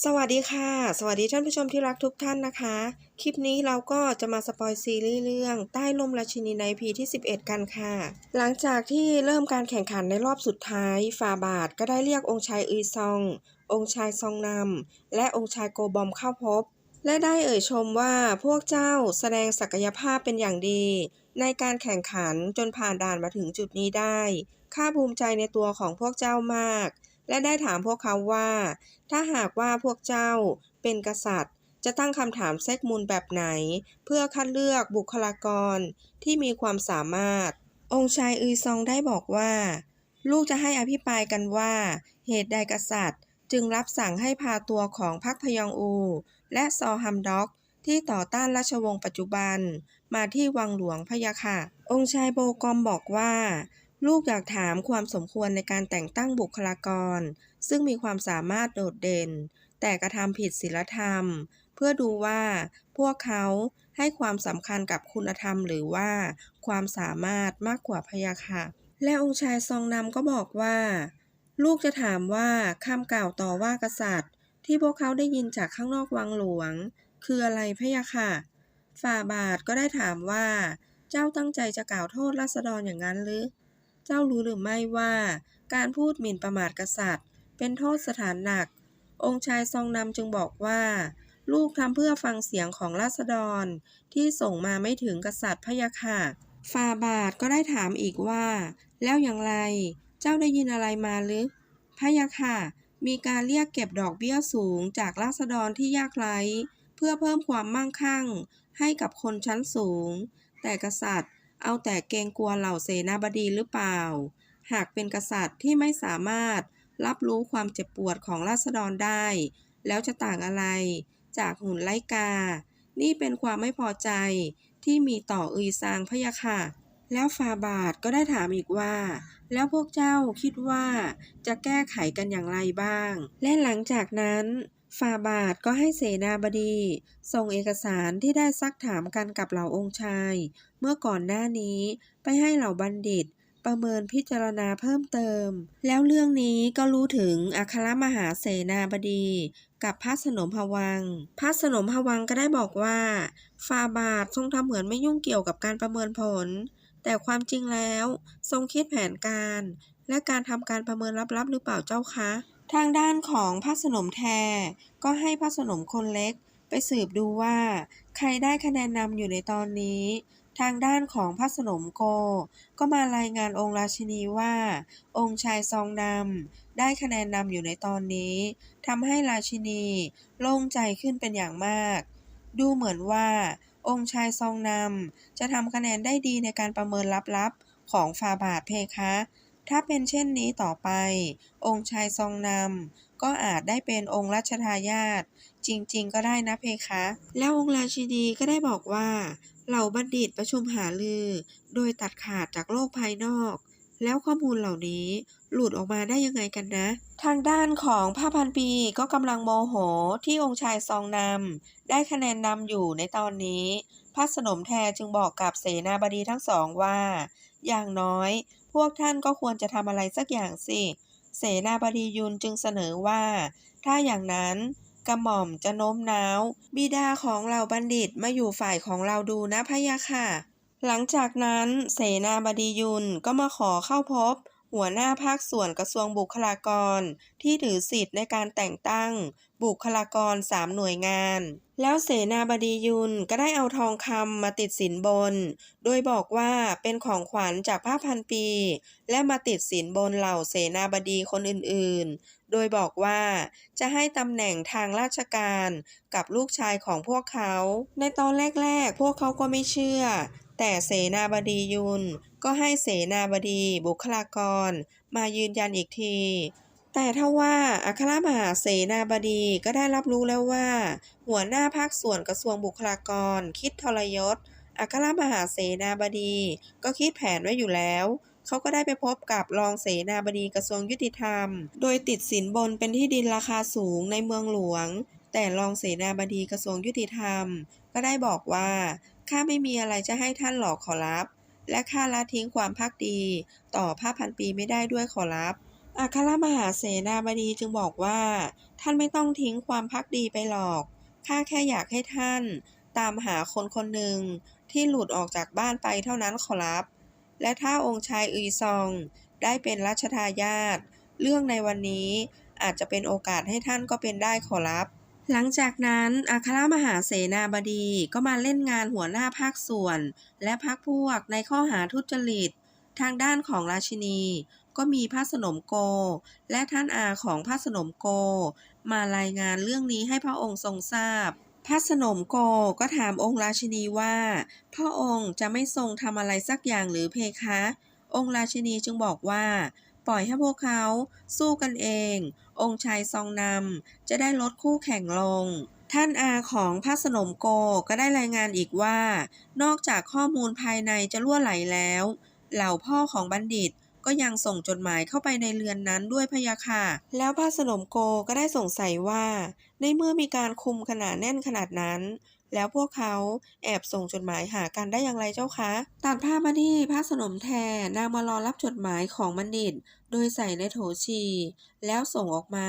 สวัสดีค่ะ สวัสดีท่านผู้ชมที่รักทุกท่านนะคะ คลิปนี้เราก็จะมาสปอยซีรีส์เรื่องใต้ลมราชินีใน EP ที่ 11 กันค่ะ หลังจากที่เริ่มการแข่งขันในรอบสุดท้ายฟาบาทก็ได้เรียกองค์ชายอุยซอง องค์ชายซองนำและองค์ชายโกบอมเข้าพบ และได้เอ่ยชมว่าพวกเจ้าแสดงศักยภาพเป็นอย่างดี ในการแข่งขันจนผ่านด่านมาถึงจุดนี้ได้ ข้าภูมิใจในตัวของพวกเจ้ามาก และได้ถามพวกเขาว่า ถ้าหากว่าพวกเจ้าเป็นกษัตริย์ จะตั้งคำถามแทรกมูลแบบไหน เพื่อคัดเลือกบุคลากรที่มีความสามารถ องค์ชายอุยซองได้บอกว่า ลูกจะให้อภิปรายกันว่า เหตุใดกษัตริย์ จึงรับสั่งให้พาตัวของพรรคพยองอู และซอฮัมด็อกที่ต่อต้านราชวงศ์ปัจจุบัน มาที่วังหลวงพะยะค่ะ องค์ชายโบกอมบอกว่า ลูกอยากถามความสมควรในการแต่งตั้งบุคลากร ซึ่งมีความสามารถโดดเด่น แต่กระทำผิดศีลธรรม เพื่อดูว่า พวกเขาให้ความสำคัญกับคุณธรรมหรือว่า ความสามารถมากกว่าพยะค่ะ และองค์ชายซองนำก็บอกว่า ลูกจะถามว่าคำกล่าวต่อว่ากษัตริย์ ที่พวกเขาได้ยินจากข้างนอกวังหลวง คืออะไรพะยะค่ะ ฝ่าบาทก็ได้ถามว่า เจ้าตั้งใจจะกล่าวโทษราษฎรอย่างนั้นหรือ เจ้ารู้หรือไม่ว่าการพูดหมิ่นประมาทกษัตริย์ เป็นโทษสถานหนัก องค์ชายซองนำจึงบอกว่า ลูกทำเพื่อฟังเสียงของราษฎร ที่ส่งมาไม่ถึงกษัตริย์พยะค่ะฟาบาทก็ได้ถามอีกว่า แล้วอย่างไร เจ้าได้ยินอะไรมาหรือพยะค่ะ มีการเรียกเก็บดอกเบี้ยสูงจากราษฎรที่ยากไร้ เพื่อเพิ่มความมั่งคั่ง ให้กับคนชั้นสูง แต่กษัตริย์ เอาแต่เกรงกลัวเหล่าเสนาบดีหรือเปล่า หากเป็นกษัตริย์ที่ไม่สามารถรับรู้ความเจ็บปวดของราษฎรได้ แล้วจะต่างอะไร จากหุ่นไลกา นี่เป็นความไม่พอใจที่มีต่ออุยซางพยะค่ะ แล้วฟาบาทก็ได้ถามอีกว่า แล้วพวกเจ้าคิดว่าจะแก้ไขกันอย่างไรบ้าง และหลังจากนั้น ฟาบาทก็ให้เสนาบดี ส่งเอกสารที่ได้ซักถามกันกับเหล่าองค์ชาย เมื่อก่อนหน้านี้ไปให้เหล่าบัณฑิต ประเมินพิจารณาเพิ่มเติม แล้วเรื่องนี้ก็รู้ถึงอัครมหาเสนาบดี กับพระสนมพวัง พระสนมพวังก็ได้บอกว่าฟาบาททรงทำเหมือนไม่ยุ่งเกี่ยวกับการประเมินผล แต่ความจริงแล้วทรงคิดแผนการ และการทำการประเมินลับๆหรือเปล่าเจ้าคะ ทางด้านของพระสนมแทก็ให้พระสนมคนเล็กไปสืบดูว่า ใครได้คะแนนนำอยู่ในตอนนี้ ทางด้านของพระสนมโก ก็มารายงานองค์ราชินีว่า องค์ชายซองนำได้คะแนนนำอยู่ในตอนนี้ทำให้ราชินีโล่งใจขึ้นเป็นอย่างมาก ดูเหมือนว่า องค์ชายซองนำจะทำคะแนนได้ดีในการประเมินลับๆของฟาบาทเพคะ ถ้าเป็นเช่นนี้ต่อไป องค์ชายซองนำก็อาจได้เป็นองค์รัชทายาทจริง ๆ ก็ได้นะเพคะ แล้วองค์ราชินีก็ได้บอกว่า เหล่าบัณฑิตประชุมหารือ โดยตัดขาดจากโลกภายนอก แล้วข้อมูลเหล่านี้หลุดออกมาได้ยังไงกันนะ ทางด้านของพระพันปีก็กำลังโมโหที่องค์ชายซองนำได้คะแนนนำอยู่ในตอนนี้พระสนมแทจึงบอกกับเสนาบดีทั้งสองว่า อย่างน้อย พวกท่านก็ควรจะทำอะไรสักอย่างสิ เสนาบดียุนจึงเสนอว่า ถ้าอย่างนั้นกระหม่อมจะโน้มน้าว บิดาของเราบัณฑิตมาอยู่ฝ่ายของเราดูนะพะยะค่ะ หลังจากนั้นเสนาบดียุนก็มาขอเข้าพบ หัวหน้าภาคส่วนกระทรวงบุคลากร ที่ถือสิทธิ์ในการแต่งตั้ง บุคลากรสามหน่วยงาน แล้วเสนาบดียุนก็ได้เอาทองคำมาติดสินบน โดยบอกว่าเป็นของขวัญจากพระพันปี และมาติดสินบนเหล่าเสนาบดีคนอื่นๆ โดยบอกว่าจะให้ตำแหน่งทางราชการกับลูกชายของพวกเขา ในตอนแรกๆ พวกเขาก็ไม่เชื่อ แต่เสนาบดียุนก็ให้เสนาบดีบุคลากร มายืนยันอีกที แต่ถ้าว่าอัครมหาเสนาบดีก็ได้รับรู้แล้วว่า หัวหน้าภาคส่วนกระทรวงบุคลากร คิดทรยศอัครมหาเสนาบดีก็คิดแผนไว้อยู่แล้ว เขาก็ได้ไปพบกับรองเสนาบดีกระทรวงยุติธรรม โดยติดสินบนเป็นที่ดินราคาสูงในเมืองหลวง แต่รองเสนาบดีกระทรวงยุติธรรม ก็ได้บอกว่า ข้าไม่มีอะไรจะให้ท่านหรอกขอรับ และข้าละทิ้งความภักดี ต่อพระพันปีไม่ได้ด้วยขอรับอัครมหาเสนาบดีจึงบอกว่า ท่านไม่ต้องทิ้งความพักดีไปหรอกข้าแค่อยากให้ท่าน ตามหาคนคนหนึ่งที่หลุดออกจากบ้านไปเท่านั้นขอรับ และถ้าองค์ชายอุยซอง ได้เป็นรัชทายาทเรื่องในวันนี้อาจจะเป็นโอกาสให้ท่านก็เป็นได้ขอรับ หลังจากนั้นอัครมหาเสนาบดีก็มาเล่นงานหัวหน้าภาคส่วน และพักพวกในข้อหาทุจริต ทางด้านของราชินี ก็มีพระสนมโก และท่านอาของพระสนมโก มารายงานเรื่องนี้ให้พระองค์ทรงทราบ พระสนมโกก็ถามองค์ราชินีว่า พระองค์จะไม่ทรงทำอะไรสักอย่างหรือเพคะ องค์ราชินีจึงบอกว่า ปล่อยให้พวกเขาสู้กันเอง องค์ชายซองนำจะได้ลดคู่แข่งลง ท่านอาของพระสนมโกก็ได้รายงานอีกว่า นอกจากข้อมูลภายในจะล่วไหลแล้ว เหล่าพ่อของบัณฑิตก็ยังส่งจดหมายเข้าไปในเรือนนั้นด้วยพยะค่ะ แล้วพระสนมโกก็ได้สงสัยว่า ในเมื่อมีการคุมขนาดแน่นขนาดนั้น แล้วพวกเขาแอบส่งจดหมายหากันได้อย่างไรเจ้าคะ ตัดภาพมาที่พระสนมแทนนางมารอรับจดหมายของบัณฑิต โดยใส่ในโถชี แล้วส่งออกมา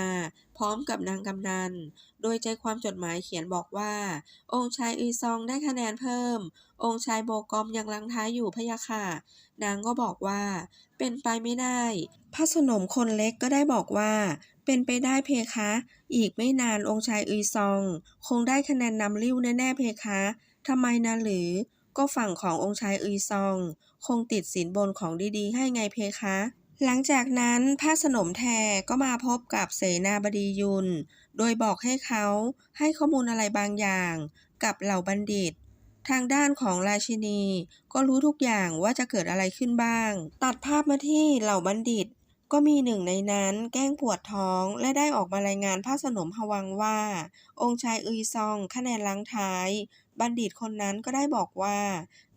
พร้อมกับนางกำนัน โดยใจความจดหมายเขียนบอกว่า องค์ชายอุยซองได้คะแนนเพิ่ม องค์ชายโบกอมยังลังท้ายอยู่พะยะค่ะ นางก็บอกว่า เป็นไปไม่ได้พระสนมคนเล็กก็ได้บอกว่า เป็นไปได้เพคะ อีกไม่นานองค์ชายอุยซอง คงได้คะแนนนำลิ้วแน่ๆเพคะทำไมนะหรือ ก็ฝั่งขององค์ชายอุยซอง คงติดสินบนของดีๆ ให้ไงเพคะ หลังจากนั้นพระสนมแทก็มาพบกับเสนาบดียุน โดยบอกให้เขาให้ข้อมูลอะไรบางอย่าง กับเหล่าบัณฑิตทางด้านของราชินี ก็รู้ทุกอย่างว่าจะเกิดอะไรขึ้นบ้าง ตัดภาพมาที่เหล่าบัณฑิต ก็มีหนึ่งในนั้นแกล้งปวดท้องและได้ออกมารายงานพระสนมฮวังว่า องค์ชายอุยซองคะแนนลังท้าย บัณฑิตคนนั้นก็ได้บอกว่า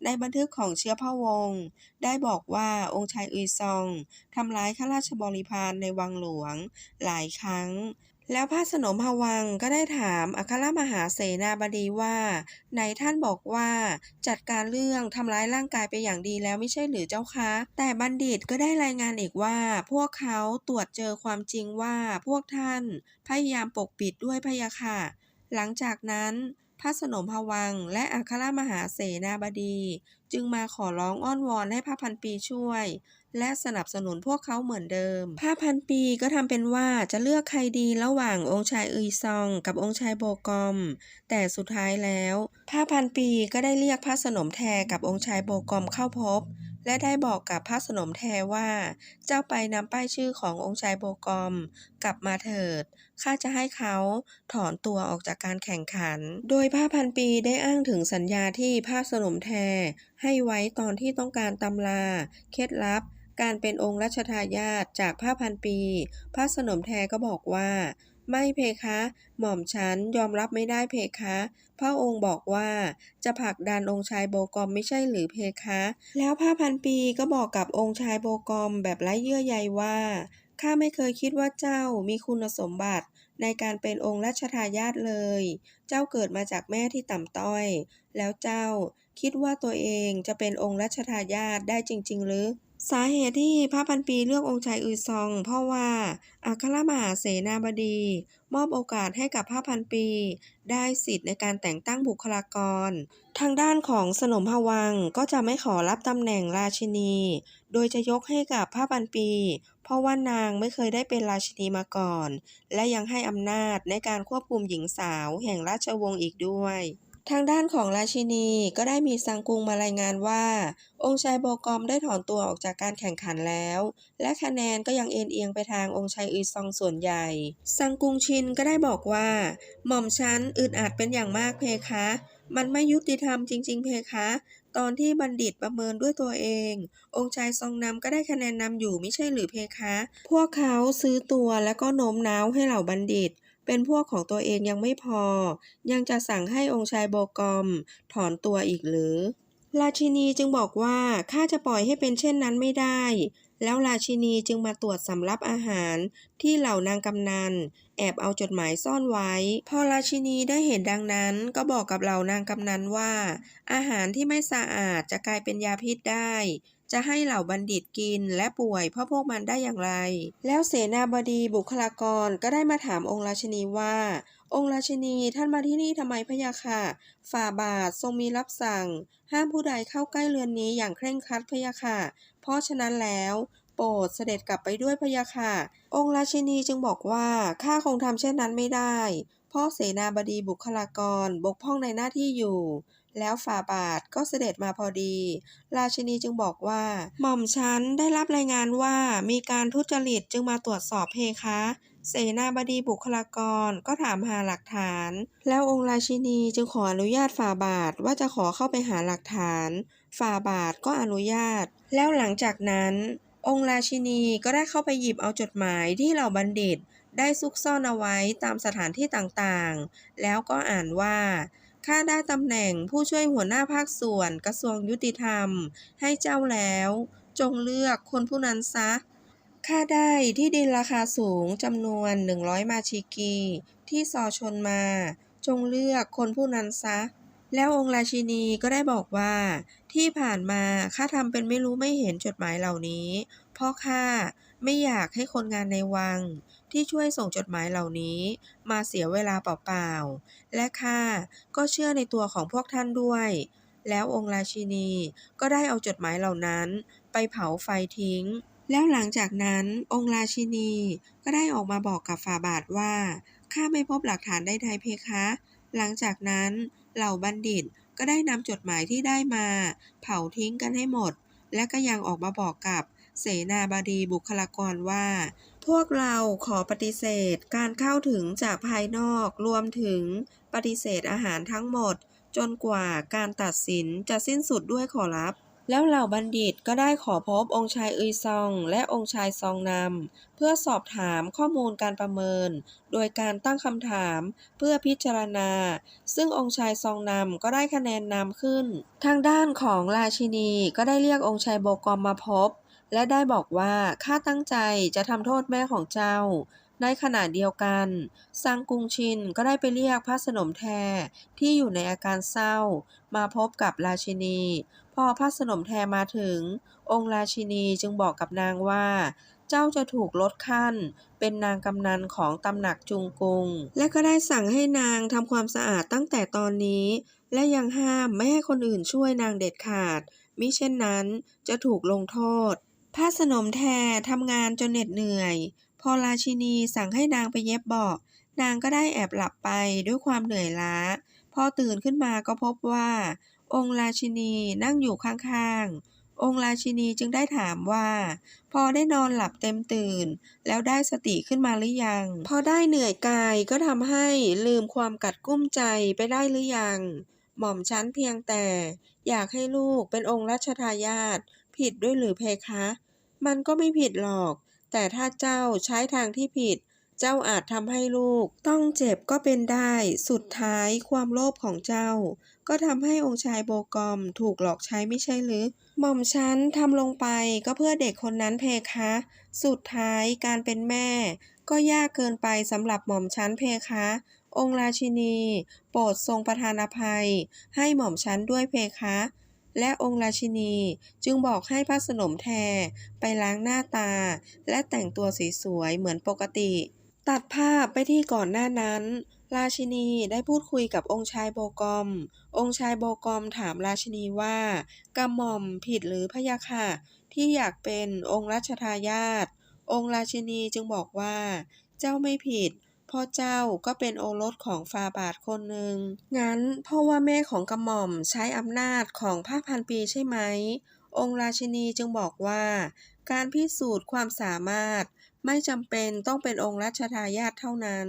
ในบันทึกของเชื้อพระวงศ์ได้บอกว่าองค์ชายอุยซองทำร้ายข้าราชบริพารในวังหลวง หลายครั้ง แล้วพระสนมฮวังก็ได้ถามอัครมหาเสนาบดีว่าไหนท่านบอกว่าจัดการเรื่องทำร้ายร่างกายไปอย่างดีแล้วไม่ใช่หรือเจ้าคะ แต่บัณฑิตก็ได้รายงานอีกว่า พวกเขาตรวจเจอความจริงว่าพวกท่านพยายามปกปิดด้วยพยะค่ะ หลังจากนั้นพระสนมฮวังและอัครมหาเสนาบดี จึงมาขอร้องอ้อนวอนให้พระพันปีช่วย และสนับสนุนพวกเขาเหมือนเดิมพระพันปีก็ทำเป็นว่าจะเลือกใครดีระหว่างองค์ชายอุยซอง กับองค์ชายโบกอม แต่สุดท้ายแล้วพระพันปีก็ได้เรียกพระสนมแทกับองค์ชายโบกอมเข้าพบ และได้บอกกับพระสนมแทว่า เจ้าไปนำป้ายชื่อขององค์ชายโบกอม กลับมาเถิดข้าจะให้เขาถอนตัวออกจากการแข่งขัน โดยพระพันปีได้อ้างถึงสัญญาที่พระสนมแทให้ไว้ตอนที่ต้องการตำรา เคล็ดลับ การเป็นองค์รัชทายาทจากพระพันปี พระสนมแท้ก็บอกว่า ไม่เพคะ หม่อมฉันยอมรับไม่ได้เพคะ พระองค์บอกว่าจะผลักดันองค์ชายโบกอมไม่ใช่หรือเพคะ แล้วพระพันปีก็บอกกับองค์ชายโบกอมแบบไร้เยื่อใยว่าข้าไม่เคยคิดว่าเจ้ามีคุณสมบัติในการเป็นองค์รัชทายาทเลย เจ้าเกิดมาจากแม่ที่ต่ำต้อย แล้วเจ้าคิดว่าตัวเองจะเป็นองค์รัชทายาทได้จริง ๆ หรือ สาเหตุที่พระพันปีเลือกองค์ชายอุยซอง เพราะว่าอัครมหาเสนาบดี มอบโอกาสให้กับพระพันปี ได้สิทธิ์ในการแต่งตั้งบุคลากร ทางด้านของสนมพวังก็จะไม่ขอรับตำแหน่งราชินี โดยจะยกให้กับพระพันปี เพราะว่านางไม่เคยได้เป็นราชินีมาก่อน และยังให้อำนาจในการควบคุมหญิงสาวแห่งราชวงศ์อีกด้วย ทางด้านของราชินีก็ได้มีซังกุงมารายงานว่า องค์ชายโบกอมได้ถอนตัวออกจากการแข่งขันแล้ว และคะแนนก็ยังเอ็นเอียงไปทางองค์ชายอุยซองส่วนใหญ่ ซังกุงชินก็ได้บอกว่า หม่อมฉันอึดอัดเป็นอย่างมากเพคะ มันไม่ยุติธรรมจริง ๆ เพคะ ตอนที่บัณฑิตประเมินด้วยตัวเอง องค์ชายซองนำก็ได้คะแนนนำอยู่ไม่ใช่หรือเพคะ พวกเขาซื้อตัวและก็โน้มน้าวให้เหล่าบัณฑิต เป็นพวกของตัวเองยังไม่พอ ยังจะสั่งให้องค์ชายโบกอม ถอนตัวอีกหรือ ราชินีจึงบอกว่าข้าจะปล่อยให้เป็นเช่นนั้นไม่ได้ แล้วราชินีจึงมาตรวจสำรับอาหาร ที่เหล่านางกำนันแอบเอาจดหมายซ่อนไว้ พอราชินีได้เห็นดังนั้น ก็บอกกับเหล่านางกำนันว่า อาหารที่ไม่สะอาดจะกลายเป็นยาพิษได้ จะให้เหล่าบัณฑิตกินและป่วยเพราะพวกมันได้อย่างไร แล้วเสนาบดีบุคลากรก็ได้มาถามองค์ราชินีว่า องค์ราชินีท่านมาที่นี่ทำไมพะยะค่ะ ฝ่าบาททรงมีรับสั่ง ห้ามผู้ใดเข้าใกล้เรือนนี้อย่างเคร่งครัดพะยะค่ะ เพราะฉะนั้นแล้วโปรดเสด็จกลับไปด้วยพะยะค่ะ องค์ราชินีจึงบอกว่าข้าคงทำเช่นนั้นไม่ได้ เพราะเสนาบดีบุคลากรบกพร่องในหน้าที่อยู่ แล้วฝ่าบาทก็เสด็จมาพอดี ราชินีจึงบอกว่า หม่อมฉันได้รับรายงานว่ามีการทุจริตจึงมาตรวจสอบเพคะเสนาบดีบุคลากรก็ถามหาหลักฐาน แล้วองค์ราชินีจึงขออนุญาตฝ่าบาทว่าจะขอเข้าไปหาหลักฐาน ฝ่าบาทก็อนุญาต แล้วหลังจากนั้น องค์ราชินีก็ได้เข้าไปหยิบเอาจดหมายที่เหล่าบัณฑิต ได้ซุกซ่อนเอาไว้ตามสถานที่ต่างๆ แล้วก็อ่านว่า ข้าได้ตำแหน่งผู้ช่วยหัวหน้าภาคส่วนกระทรวงยุติธรรม ให้เจ้าแล้ว จงเลือกคนผู้นั้นซะข้าได้ที่ดินราคาสูงจำนวน 100 มาชิกี ที่ซอชนมา จงเลือกคนผู้นั้นซะ แล้วองค์ราชินีก็ได้บอกว่า ที่ผ่านมาข้าทำเป็นไม่รู้ไม่เห็นจดหมายเหล่านี้ เพราะข้า ไม่อยากให้คนงานในวัง ที่ช่วยส่งจดหมายเหล่านี้ มาเสียเวลาเปล่าๆ และข้าก็เชื่อในตัวของพวกท่านด้วย แล้วองค์ราชินีก็ได้เอาจดหมายเหล่านั้นไปเผาไฟทิ้ง แล้วหลังจากนั้นองค์ราชินีก็ได้ออกมาบอกกับฝ่าบาทว่าข้าไม่พบหลักฐานใดๆเพคะ หลังจากนั้นเหล่าบัณฑิตก็ได้นำจดหมายที่ได้มา เผาทิ้งกันให้หมด และก็ยังออกมาบอกกับ เสนาบดีบุคลากรว่า พวกเราขอปฏิเสธการเข้าถึงจากภายนอกรวมถึงปฏิเสธอาหารทั้งหมด จนกว่าการตัดสินจะสิ้นสุดด้วยขอรับ แล้วเหล่าบัณฑิตก็ได้ขอพบองค์ชายอุยซอง และองค์ชายซองนำเพื่อสอบถามข้อมูลการประเมิน โดยการตั้งคำถามเพื่อพิจารณา ซึ่งองค์ชายซองนำก็ได้คะแนนนำขึ้น ทางด้านของราชินีก็ได้เรียกองค์ชายโบกอมมาพบ และได้บอกว่าข้าตั้งใจจะทำโทษแม่ของเจ้า ในขณะเดียวกันซังกุงชินก็ได้ไปเรียกพระสนมแทที่อยู่ในอาการเศร้า มาพบกับราชินี พอพระสนมแทมาถึง องค์ราชินีจึงบอกกับนางว่า เจ้าจะถูกลดขั้น เป็นนางกำนันของตำหนักจุงกุง และก็ได้สั่งให้นางทำความสะอาดตั้งแต่ตอนนี้ และยังห้ามไม่ให้คนอื่นช่วยนางเด็ดขาดมิเช่นนั้นจะถูกลงโทษ พระสนมแททำงานจนเหน็ดเหนื่อย พอราชินีสั่งให้นางไปเย็บเบาะนางก็ได้แอบหลับไปด้วยความเหนื่อยล้า พอตื่นขึ้นมาก็พบว่า องค์ราชินีนั่งอยู่ข้างๆ องค์ราชินีจึงได้ถามว่า พอได้นอนหลับเต็มตื่น แล้วได้สติขึ้นมาหรือยัง พอได้เหนื่อยกายก็ทำให้ลืมความกัดกุ้มใจไปได้หรือยัง หม่อมชั้นเพียงแต่ อยากให้ลูกเป็นองค์รัชทายาทผิดด้วยหรือเพคะ มันก็ไม่ผิดหรอก แต่ถ้าเจ้าใช้ทางที่ผิด เจ้าอาจทำให้ลูก ต้องเจ็บก็เป็นได้ สุดท้ายความโลภของเจ้า ก็ทำให้องค์ชายโบกอมถูกหลอกใช้ไม่ใช่หรือ หม่อมฉันทำลงไปก็เพื่อเด็กคนนั้นเพคะ สุดท้ายการเป็นแม่ ก็ยากเกินไปสำหรับหม่อมฉันเพคะ องค์ราชินี โปรดทรงประทานอภัย ให้หม่อมฉันด้วยเพคะ และองค์ราชินีจึงบอกให้พระสนมแทไปล้างหน้าตา และแต่งตัวสวยๆเหมือนปกติ ตัดภาพไปที่ก่อนหน้านั้น ราชินีได้พูดคุยกับองค์ชายโบกอม องค์ชายโบกอมถามราชินีว่ากระหม่อมผิดหรือพะยะค่ะที่อยากเป็นองค์รัชทายาทองค์ราชินีจึงบอกว่า เจ้าไม่ผิด พ่อเจ้าก็เป็นโอรสของฟาบาทคนหนึ่ง งั้นเพราะว่าแม่ของกระหม่อมใช้อำนาจของพระพันปีใช่ไหม องค์ราชินีจึงบอกว่า การพิสูจน์ความสามารถไม่จำเป็นต้องเป็นองค์รัชทายาทเท่านั้น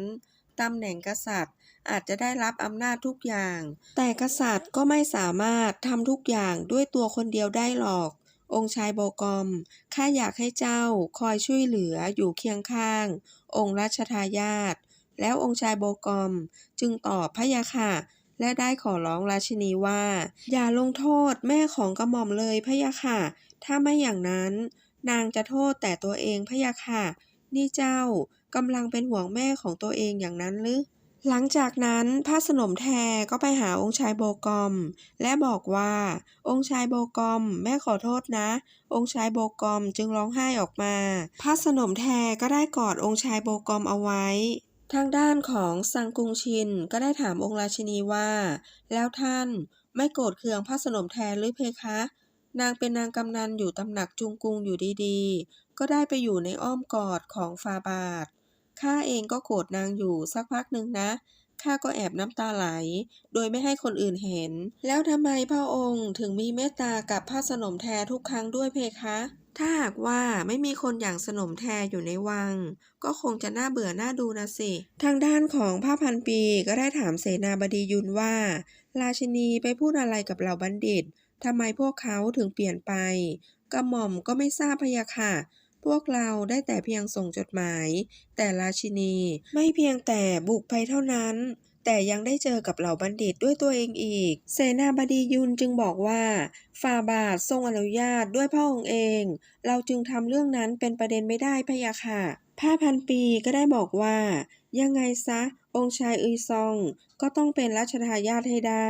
ตำแหน่งกษัตริย์อาจจะได้รับอำนาจทุกอย่าง แต่กษัตริย์ก็ไม่สามารถทำทุกอย่างด้วยตัวคนเดียวได้หรอก องค์ชายโบกอม ข้าอยากให้เจ้าคอยช่วยเหลืออยู่เคียงข้าง องค์รัชทายาท แล้วองค์ชายโบกอมจึงตอบพะยะค่ะ และได้ขอร้องราชินีว่า อย่าลงโทษแม่ของกระหม่อมเลยพะยะค่ะ ถ้าไม่อย่างนั้น นางจะโทษแต่ตัวเองพะยะค่ะ นี่เจ้ากำลังเป็นห่วงแม่ของตัวเองอย่างนั้นหรือหลังจากนั้นพระสนมแทก็ไปหาองค์ชายโบกอม และบอกว่า องค์ชายโบกอม แม่ขอโทษนะ องค์ชายโบกอมจึงร้องไห้ออกมา พระสนมแทก็ได้กอดองค์ชายโบกอมเอาไว้ ทางด้านของซังกุงชินก็ได้ถามองค์ราชินีว่า แล้วท่านไม่โกรธเคืองพระสนมแทนหรือเพคะ นางเป็นนางกำนันอยู่ตำหนักจุงกุงอยู่ดีๆ ก็ได้ไปอยู่ในอ้อมกอดของฟาบาทข้าเองก็โกรธนางอยู่สักพักหนึ่งนะข้าก็แอบน้ำตาไหล โดยไม่ให้คนอื่นเห็น แล้วทำไมพระองค์ถึงมีเมตตากับพระสนมแททุกครั้งด้วยเพคะ ถ้าหากว่าไม่มีคนอย่างสนมแทอยู่ในวัง ก็คงจะน่าเบื่อน่าดูนะสิ ทางด้านของพระพันปีก็ได้ถามเสนาบดียุนว่า ราชินีไปพูดอะไรกับเหล่าบัณฑิตทำไมพวกเขาถึงเปลี่ยนไปกระหม่อมก็ไม่ทราบพะยะค่ะ พวกเราได้แต่เพียงส่งจดหมาย แต่ราชินีไม่เพียงแต่บุกไปเท่านั้น แต่ยังได้เจอกับเหล่าบัณฑิตด้วยตัวเองอีก เสนาบดียุนจึงบอกว่าฝ่าบาททรงอนุญาตด้วยพระองค์เอง เราจึงทำเรื่องนั้นเป็นประเด็นไม่ได้พะยะค่ะผ้าพันปีก็ได้บอกว่า ยังไงซะ องค์ชายอุยซอง ก็ต้องเป็นรัชทายาทให้ได้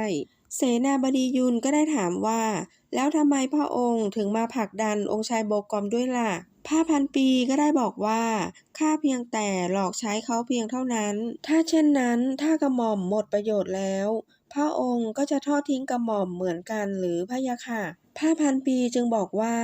เสนาบดียุนก็ได้ถามว่า แล้วทำไมพระองค์ถึงมาผลักดันองค์ชายโบกอมด้วยล่ะผ้าพันปีก็ได้บอกว่าข้าเพียงแต่หลอกใช้เขาเพียงเท่านั้น ถ้าเช่นนั้นถ้ากระหม่อมหมดประโยชน์แล้วพระองค์ก็จะทอดทิ้งกระหม่อมเหมือนกันหรือพะยะค่ะผ้าพันปีจึงบอกว่า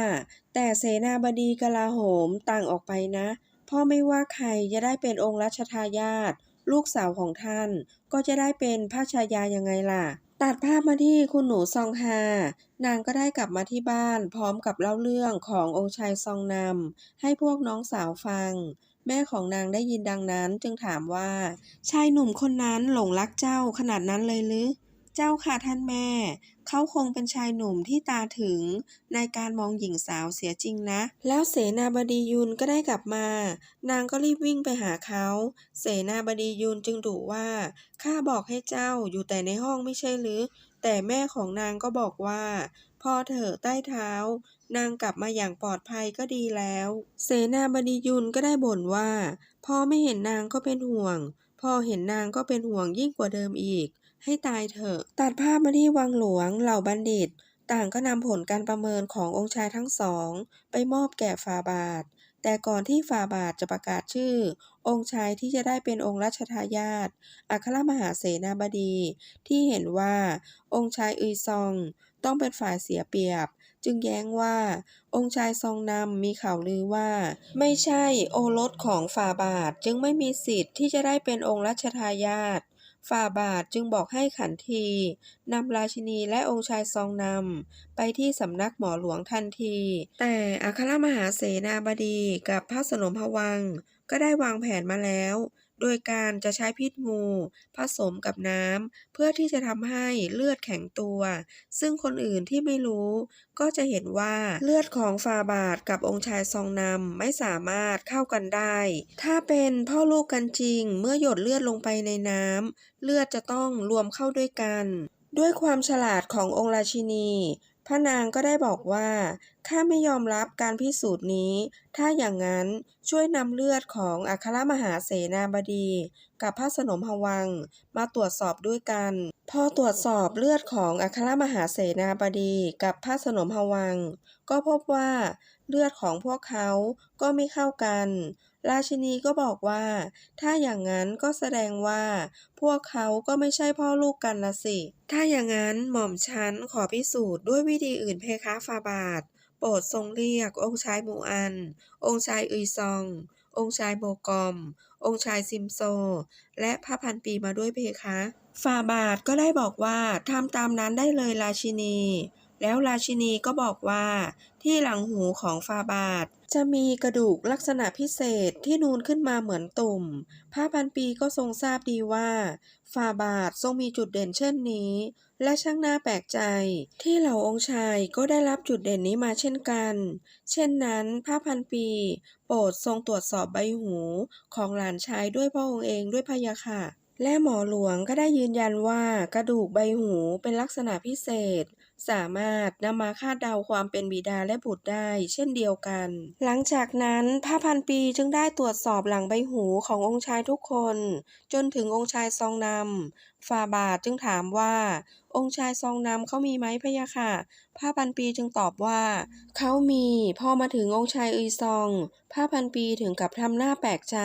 แต่เสนาบดีกลาโหมต่างออกไปนะเพราะไม่ว่าใครจะได้เป็นองค์รัชทายาทลูกสาวของท่าน ก็จะได้เป็นพระชายายังไงล่ะ ตัดภาพมาที่คุณหนูซองฮา นางก็ได้กลับมาที่บ้านพร้อมกับเล่าเรื่องขององค์ชายซองนำให้พวกน้องสาวฟัง แม่ของนางได้ยินดังนั้นจึงถามว่า ชายหนุ่มคนนั้นหลงรักเจ้าขนาดนั้นเลยหรือ เจ้าค่ะท่านแม่ เขาคงเป็นชายหนุ่มที่ตาถึง ในการมองหญิงสาวเสียจริงนะ แล้วเสนาบดียุนก็ได้กลับมา นางก็รีบวิ่งไปหาเขา เสนาบดียุนจึงดุว่าข้าบอกให้เจ้าอยู่แต่ในห้องไม่ใช่หรือ แต่แม่ของนางก็บอกว่าพอเถอะใต้เท้า นางกลับมาอย่างปลอดภัยก็ดีแล้ว เสนาบดียุนก็ได้บ่นว่า พอไม่เห็นนางก็เป็นห่วง พอเห็นนางก็เป็นห่วงยิ่งกว่าเดิมอีก ให้ตายเถอะ ตัดภาพมาที่วังหลวงเหล่าบัณฑิต ต่างก็นำผลการประเมินขององค์ชายทั้งสอง ไปมอบแก่ฟาบาท แต่ก่อนที่ฟาบาทจะประกาศชื่อ องค์ชายที่จะได้เป็นองค์รัชทายาทอัครมหาเสนาบดี ที่เห็นว่าองค์ชายอุยซองต้องเป็นฝ่ายเสียเปรียบ จึงแย้งว่าองค์ชายซองนำมีข่าวลือว่า ไม่ใช่โอรสของฝ่าบาทจึงไม่มีสิทธิ์ที่จะได้เป็นองค์รัชทายาท ฝ่าบาทจึงบอกให้ขันทีนำราชินีและองค์ชายซองนำไปที่สำนักหมอหลวงทันที แต่อัครมหาเสนาบดีกับพระสนมพวังก็ได้วางแผนมาแล้ว โดยการจะใช้พิษงูผสมกับน้ำเพื่อที่จะทำให้เลือดแข็งตัว ซึ่งคนอื่นที่ไม่รู้ ก็จะเห็นว่าเลือดของฟาบาทกับองค์ชายซองนำไม่สามารถเข้ากันได้ ถ้าเป็นพ่อลูกกันจริง เมื่อหยดเลือดลงไปในน้ำเลือดจะต้องรวมเข้าด้วยกัน ด้วยความฉลาดขององค์ราชินี พระนางก็ได้บอกว่า ข้าไม่ยอมรับการพิสูจน์นี้ ถ้าอย่างนั้นช่วยนำเลือดของอัครมหาเสนาบดี กับพระสนมพวัง มาตรวจสอบด้วยกัน พอตรวจสอบเลือดของอัครมหาเสนาบดีกับพระสนมพวัง ก็พบว่าเลือดของพวกเขาก็ไม่เข้ากัน ราชินีก็บอกว่า ถ้าอย่างนั้นก็แสดงว่า พวกเขาก็ไม่ใช่พ่อลูกกันละสิ ถ้าอย่างนั้นหม่อมฉันขอพิสูจน์ด้วยวิธีอื่นเพคะฟาบาท โปรดทรงเรียกองค์ชายมูอัน องค์ชายอุยซอง องค์ชายโบกอม องค์ชายซิมโซ และพระพันปีมาด้วยเพคะฟาบาทก็ได้บอกว่าทำตามนั้นได้เลยราชินี แล้วราชินีก็บอกว่า ที่หลังหูของฟาบาท จะมีกระดูกลักษณะพิเศษที่นูนขึ้นมาเหมือนตุ่ม พระพันปีก็ทรงทราบดีว่าฟาบาททรงมีจุดเด่นเช่นนี้ และช่างน่าแปลกใจ ที่เหล่าองค์ชายก็ได้รับจุดเด่นนี้มาเช่นกัน เช่นนั้นพระพันปี โปรดทรงตรวจสอบใบหูของหลานชายด้วยพระองค์เองด้วยพยะค่ะและหมอหลวงก็ได้ยืนยันว่ากระดูกใบหูเป็นลักษณะพิเศษ สามารถนำมาคาดเดาความเป็นบิดาและบุตรได้ เช่นเดียวกัน หลังจากนั้นพระพันปีจึงได้ตรวจสอบหลังใบหูขององค์ชายทุกคน จนถึงองค์ชายซองนำฝ่าบาทจึงถามว่า องค์ชายซองนำเขามีไหมพะยะค่ะพระพันปีจึงตอบว่า เขามี พอมาถึงองค์ชายอุยซองพระพันปีถึงกับทำหน้าแปลกใจ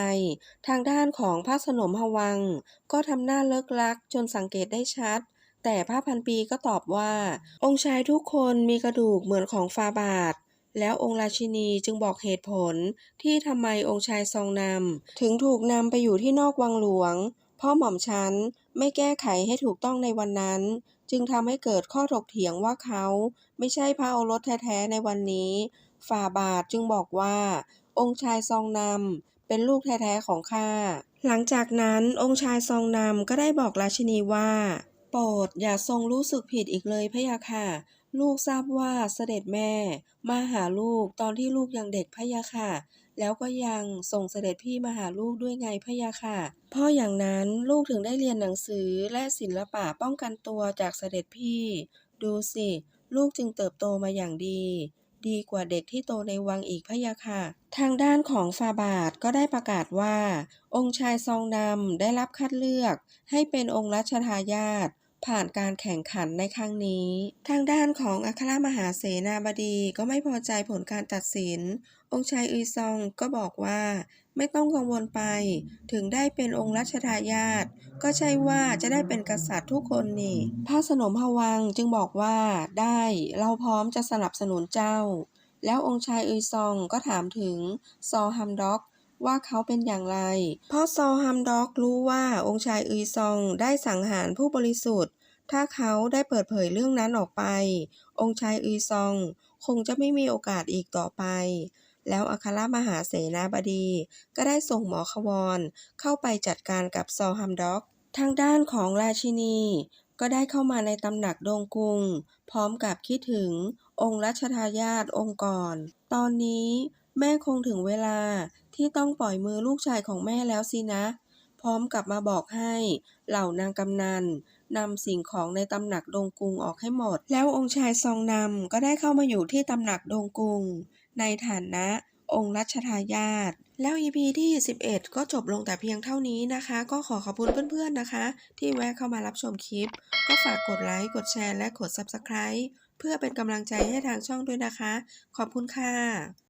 ทางด้านของพระสนมฮวัง ก็ทำหน้าเลิกลักจนสังเกตได้ชัด แต่พระพันปีก็ตอบว่า องค์ชายทุกคนมีกระดูกเหมือนของฟาบาท แล้วองค์ราชินีจึงบอกเหตุผลที่ทำไมองค์ชายซองนำถึงถูกนำไปอยู่ที่นอกวังหลวง เพราะหม่อมฉันไม่แก้ไขให้ถูกต้องในวันนั้น จึงทำให้เกิดข้อถกเถียงว่าเขาไม่ใช่พระโอรสแท้ๆในวันนี้ฝ่าบาทจึงบอกว่า องค์ชายซองนำเป็นลูกแท้ๆของข้าหลังจากนั้นองค์ชายซองนำก็ได้บอกราชินีว่า โปรดอย่าทรงรู้สึกผิดอีกเลยพะยะค่ะ ลูกทราบว่าเสด็จแม่ มาหาลูกตอนที่ลูกยังเด็กพะยะค่ะ แล้วก็ยังส่งเสด็จพี่มาหาลูกด้วยไงพะยะค่ะเพราะอย่างนั้นลูกถึงได้เรียนหนังสือและศิลปะป้องกันตัวจากเสด็จพี่ ดูสิ ลูกจึงเติบโตมาอย่างดี ดีกว่าเด็กที่โตในวังอีกพะยะค่ะ ทางด้านของฟาบาทก็ได้ประกาศว่า องค์ชายซองนำได้รับคัดเลือก ให้เป็นองค์รัชทายาท ผ่านการแข่งขันในครั้งนี้ ทางด้านของอัครมหาเสนาบดีก็ไม่พอใจผลการตัดสิน องค์ชายอุยซองก็บอกว่าไม่ต้องกังวลไป ถึงได้เป็นองค์รัชทายาทก็ใช่ว่าจะได้เป็นกษัตริย์ทุกคนนี่ พระสนมฮวังจึงบอกว่าได้เราพร้อมจะสนับสนุนเจ้า แล้วองค์ชายอุยซองก็ถามถึงซอฮัมด็อก ว่าเขาเป็นอย่างไร เพราะซอฮัมด็อกรู้ว่าองค์ชายอุยซองได้สังหารผู้บริสุทธิ์ ถ้าเขาได้เปิดเผยเรื่องนั้นออกไป องค์ชายอุยซอง คงจะไม่มีโอกาสอีกต่อไป แล้วอัครมหาเสนาบดี ก็ได้ส่งหมอขวรเข้าไปจัดการกับซอฮัมด็อก ทางด้านของราชินี ก็ได้เข้ามาในตำหนักดงกุง พร้อมกับคิดถึงองค์รัชทายาทองค์ก่อน ตอนนี้ แม่คงถึงเวลาที่ต้องปล่อยมือลูกชายของแม่แล้วสินะ พร้อมกับมาบอกให้เหล่านางกำนันนำสิ่งของในตำหนักดงกุงออกให้หมด แล้วองค์ชายซองนำก็ได้เข้ามาอยู่ที่ตำหนักดงกุง ในฐานะองค์รัชทายาทแล้ว EP ที่ 11 ก็จบลงแต่เพียงเท่านี้นะคะ ก็ขอขอบคุณเพื่อนๆนะคะ ที่แวะเข้ามารับชมคลิป ก็ฝากกดไลค์ กดแชร์และกด Subscribe เพื่อเป็นกำลังใจให้ทางช่องด้วยนะคะ ขอบคุณค่ะ